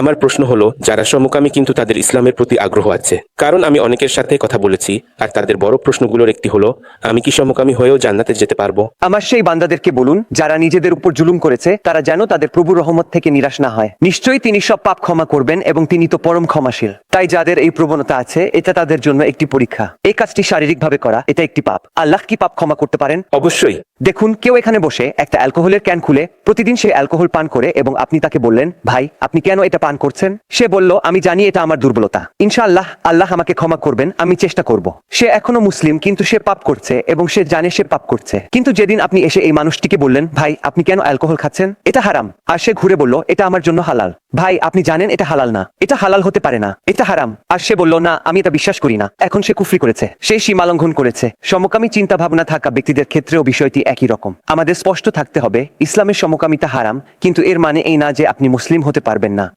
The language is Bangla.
আমার প্রশ্ন হলো, যারা সমকামী কিন্তু তাদের ইসলামের প্রতি আগ্রহ আছে। কারণ আমি অনেকের সাথে কথা বলেছি, আর তাদের বড় প্রশ্নগুলোর একটি হলো, আমি কি সমকামী হয়েও জান্নাতে যেতে পারব? আমার সেই বান্দাদেরকে বলুন, যারা নিজেদের উপর জুলুম করেছে, তারা যেন তাদের প্রভু রহমত থেকে নিরাশ না হয়। নিশ্চয়ই তিনি সব পাপ ক্ষমা করবেন এবং তিনি তো পরম ক্ষমাশীল। তাই যাদের এই প্রবণতা আছে এটা তাদের জন্য একটি পরীক্ষা। এই কাজটি শারীরিকভাবে করা এটা একটি পাপ। আল্লাহ কি পাপ ক্ষমা করতে পারেন? অবশ্যই। দেখুন কেউ এখানে বসে একটা অ্যালকোহলের ক্যান খুলে প্রতিদিন সে অ্যালকোহল পান করে এবং আপনি তাকে বললেন ভাই আপনি কেন এটা পান করছেন? সে বলল আমি জানি এটা আমার দুর্বলতা। ইনশাআল্লাহ আল্লাহ আমাকে ক্ষমা করবেন আমি চেষ্টা করব। সে এখনও মুসলিম কিন্তু সে পাপ করছে এবং সে জানে সে পাপ করছে। কিন্তু যেদিন আপনি এসে এই মানুষটিকে বললেন ভাই আপনি কেন অ্যালকোহল খাচ্ছেন? এটা হারাম। আর সে ঘুরে বলল এটা আমার জন্য হালাল। ভাই, আপনি জানেন এটা হালাল না। এটা হালাল হতে পারে না। এটা হারাম। আর সে বলল, না, আমি এটা বিশ্বাস করি না। এখন সে কুফরি করেছে। সে সীমালঙ্ঘন করেছে। সমকামী চিন্তা ভাবনা থাকা ব্যক্তিদের ক্ষেত্রেও বিষয়টি একই রকম। আমাদের স্পষ্ট থাকতে হবে, ইসলামের সমকামিতা হারাম, কিন্তু এর মানে এই না যে আপনি মুসলিম হতে পারবেন না।